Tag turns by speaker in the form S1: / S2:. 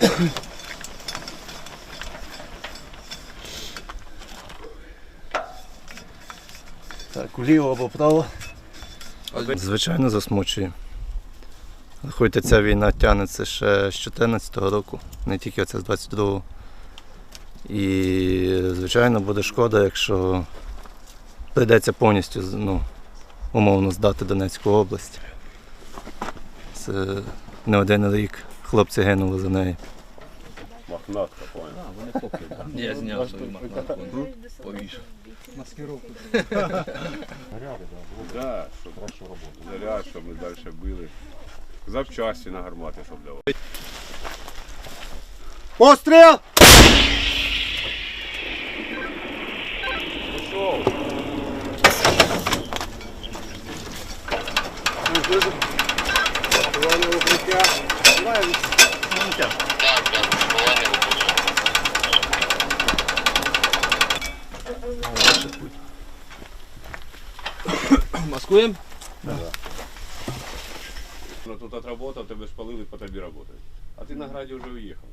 S1: Так, вліво або вправо.
S2: Звичайно, засмучує. Хоч ця війна тягнеться ще з 2014 року, не тільки оце з 22-го. І, звичайно, буде шкода, якщо прийдеться повністю ну, умовно здати Донецьку область. Це не один рік хлопці гинули за неї.
S3: Мохнатка, понял.
S4: Я зняв свою махнатку. Повішу.
S3: Да, щоб заряд, щоб ми далі били. Запчасті на гармати, щоб давати.
S1: Постріл!
S4: Маскуємо?
S3: Да. тут отработав, тебе спалили, по тобі працюють. А ти на граді вже уїхав.